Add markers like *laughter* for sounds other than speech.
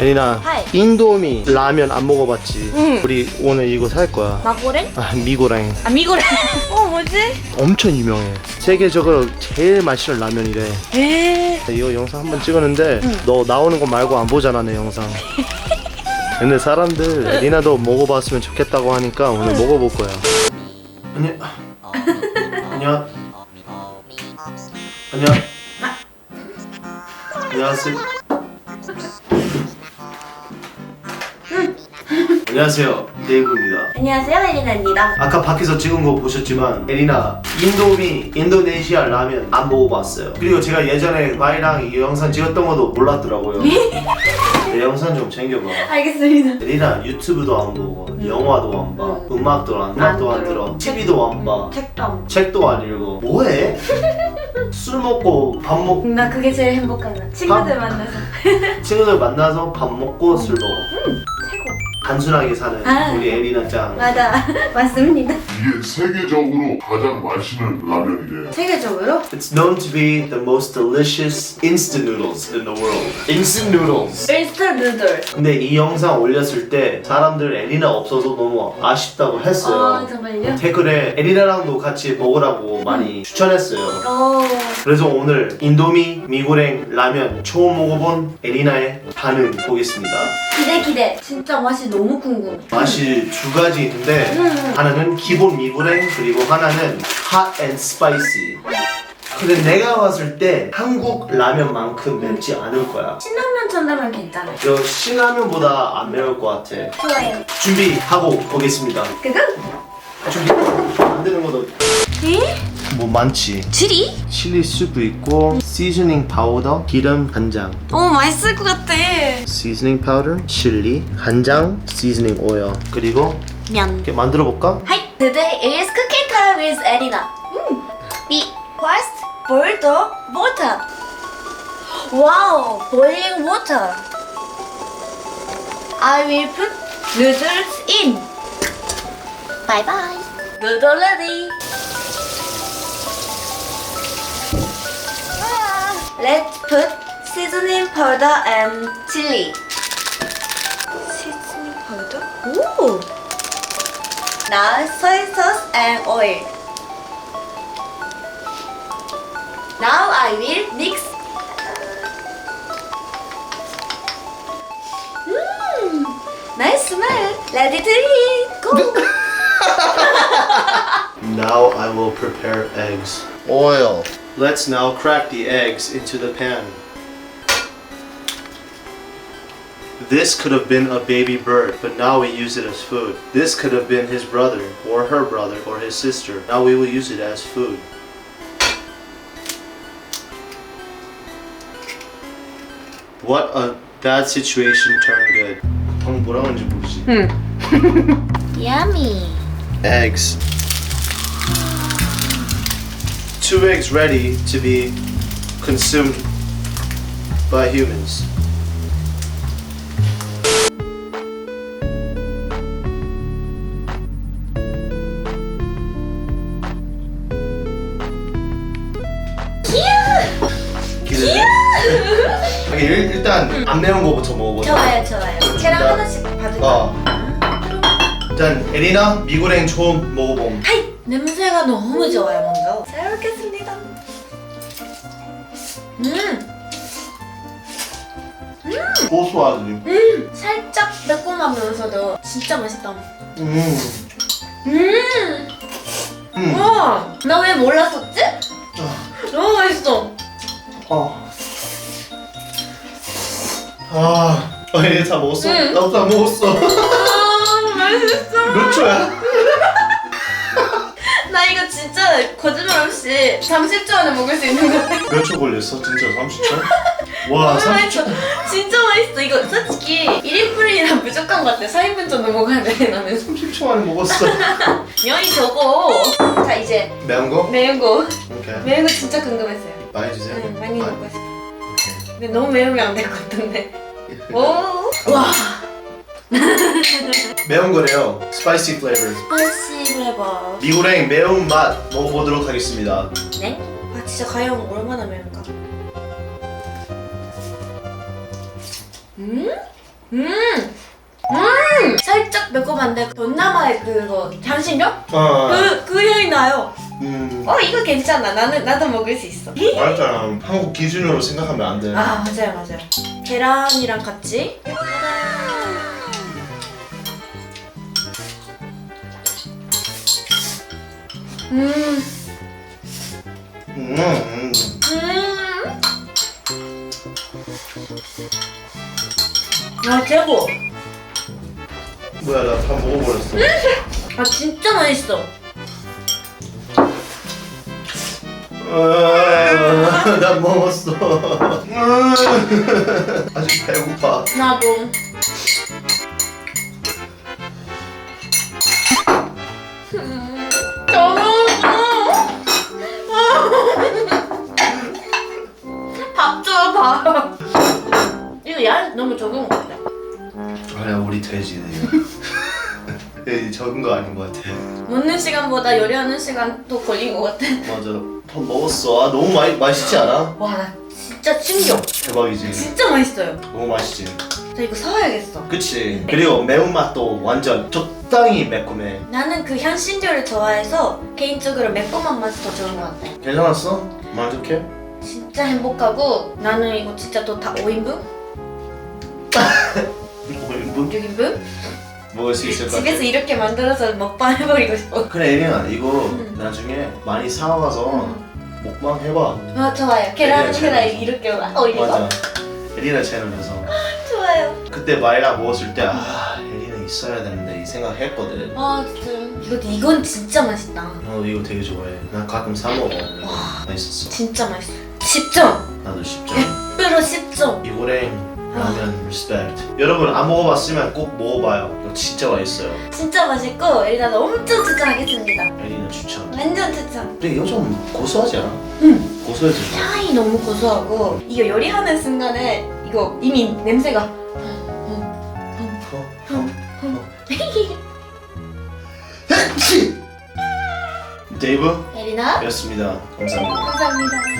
에리나 하이. 인도미 라면 안 먹어봤지? 응. 우리 오늘 이거 살 거야 마고랭? 아 미고랭 아 미고랭. *laughs* 어 뭐지? 엄청 유명해 세계적으로 제일 맛있는 라면이래 에. 이거 영상 한번 찍었는데 너 나오는 거 말고 안 보잖아 내 영상 *laughs* 근데 사람들 에리나도 먹어봤으면 좋겠다고 하니까 오늘 먹어볼 거야 안녕 안녕 안녕 안녕하세요 안녕하세요. 데이브입니다. 안녕하세요 에리나입니다. 아까 밖에서 찍은 거 보셨지만 에리나 인도미 인도네시아 라면 안 먹어봤어요. 그리고 제가 예전에 마이랑 이 영상 찍었던 것도 몰랐더라고요. 내 영상 좀 챙겨봐. 알겠습니다. 에리나 유튜브도 안 보고 영화도 안 봐. 음악도 안, 음악도 안 들어. TV도 안봐. 책도 안. 책도 안 읽어. 뭐해? *laughs* 술 먹고 밥 먹고 나 그게 제일 행복하다. 친구들 만나서. *laughs* 친구들 만나서 밥 먹고 술 먹어. 단순하게 사는 아. 우리 에리나 짱 맞아 *laughs* 맞습니다. 이게 세계적으로 가장 맛있는 라면이래. 세계적으로 It's known to be the most delicious instant noodles in the world. Instant noodles. 인스타 누들. 근데 이 영상 올렸을 때 사람들 에리나 없어서 너무 아쉽다고 했어요. 아 정말요? 댓글에 에리나랑도 같이 먹으라고 많이 추천했어요. 어. 그래서 오늘 인도미 미고랭 라면 처음 먹어본 에리나의 반응 보겠습니다. 기대 기대. 진짜 맛이 너무 궁금해. 맛이 두 가지 있는데 음. 하나는 기본 미고랭 그리고 하나는 핫앤 스파이시. 근데 내가 봤을 때 한국 라면만큼 맵지 않을 거야. 신라면 전라면 괜찮아요. 저 신라면보다 안 매울 것 같아. 좋아요. 준비하고 보겠습니다. 그거? 준비 안 되는 것도 에? 뭐 많지. 칠이? 칠리 수프 있고 시즈닝 파우더, 기름, 간장. 어 맛있을 것 같아. 시즈닝 파우더, 칠리, 간장, 시즈닝 오일. 그리고 면. 이렇게 만들어 볼까? Hi, today is cooking time with Erina. Mm. We first boil the water. Wow, boiling water. I will put noodles in. Bye bye. Noodle ready. Put seasoning powder and chili. Seasoning powder? Ooh. Now soy sauce and oil. Now I will mix. Mmm, nice smell. Ready to eat. Go. *laughs* Now I will prepare eggs. Oil. Let's now crack the eggs into the pan. This could have been a baby bird, but now we use it as food. This could have been his brother, or her brother, or his sister. Now we will use it as food. What a bad situation turned good. Hmm. *laughs* Yummy. Eggs. Two eggs ready to be consumed by humans. *laughs* 오케이, 일- 일단 안 매운 거부터 먹어보자. 좋아요, 좋아요. 계란 하나씩 받을까? 어. 일단 에리나 미고랭 처음 먹어봄. 냄새가 너무 좋아요, 먼저. 잘 먹겠습니다. 고소하지. 음, 살짝 매콤하면서도 진짜 맛있다. 음. 음, 음. 우와, 나 왜 몰랐었지? 너무 맛있어. 어. 아, 아, 얘다 먹었어? 응. 나도 다 먹었어. 아, 맛있어. 몇 초야? 진짜 거짓말 없이 30초 안에 먹을 수 있는 거. *laughs* 몇 초 걸렸어? 진짜 30초? *laughs* 와, 너무 30초. 맛있어. 진짜 맛있어. 이거 솔직히 1인분이랑 무조건 같아. 4인분 정도 먹어야 돼, 나는. 30초 만에 먹었어. *laughs* 면이 적어. 자, 이제 매운 거? 매운 거. 오케이. 매운 거 진짜 궁금했어요. 많이 주세요. 응, 많이 많이. 먹고 싶어. 오케이. 근데 너무 매우면 안 될 것 같은데. 오! 와! *laughs* 매운 거래요. 스파이시 플레이버. 스파이시 플레버. 미고랭 매운 맛 먹어보도록 하겠습니다. 네? 아, 진짜 과연 얼마나 매운가? 음? 음! 음! 살짝 매콤한데 동남아의 그거 향신료? 아, 그, 그 향이 나요. 음, 어 이거 괜찮아. 나는 나도 먹을 수 있어. *laughs* 맞잖아. 한국 기준으로 생각하면 안 돼. 아 맞아요 맞아요. 계란이랑 같이. 음. 음, 음. 음. 아 최고. 뭐야, 나 다 먹어버렸어. 아 진짜 맛있어. 아, 나 먹었어. 아직 배고파. 나도. 음, 밥 줘, 밥. 이거 양 너무 적은 것 같아. 아니야, 우리 돼지. 돼지 *laughs* 적은 거 아닌 것 같아. 먹는 시간보다 요리하는 시간 더 걸린 것 같아. 맞아. 밥 먹었어. 아, 너무 맛 맛있지 않아? 와, 나 진짜 충격. 대박이지. 진짜 맛있어요. 너무 맛있지. 저 이거 사와야겠어. 그치. 그리고 매운맛도 완전 적당히 매콤해. 나는 그 향신료를 좋아해서 개인적으로 매콤한 맛이 더 좋은 것 같아. 괜찮았어? 만족해? 진짜 행복하고 나는 이거 진짜 또 다 5인분? 5인분? 6인분? 먹을 수 있을 것 같아. 집에서 이렇게 만들어서 먹방 해버리고 싶어. 그래, 에리나 이거 음. 나중에 많이 사와서 먹방 해봐. 아 좋아요. 계란 네, 재밌어. 이렇게 올리고. 맞아. 에리나 채널에서. 좋아요. 그때 마이라 먹었을 때 아, 에리나 있어야 되는데 이 생각 했거든. 아 진짜. 이거 이건 진짜 맛있다. 어 이거 되게 좋아해. 난 가끔 사 먹어. 맛있었어. 진짜 맛있어. 10점. 나도 10점. 100% 10점. 이고랭 라면 리스펙트. 여러분 안 먹어봤으면 꼭 먹어봐요. 이거 진짜 맛있어요. 진짜 맛있고 일단 엄청 추천하겠습니다. 에리나 추천. 완전 추천. 근데 이거 좀 고소하지 않아? 응. 고소해지 마. 향이 너무 고소하고 이거 요리하는 순간에 이거 이미 냄새가. 어, 어, 어. 치! 데이브 에리나 였습니다. 감사합니다. 감사합니다.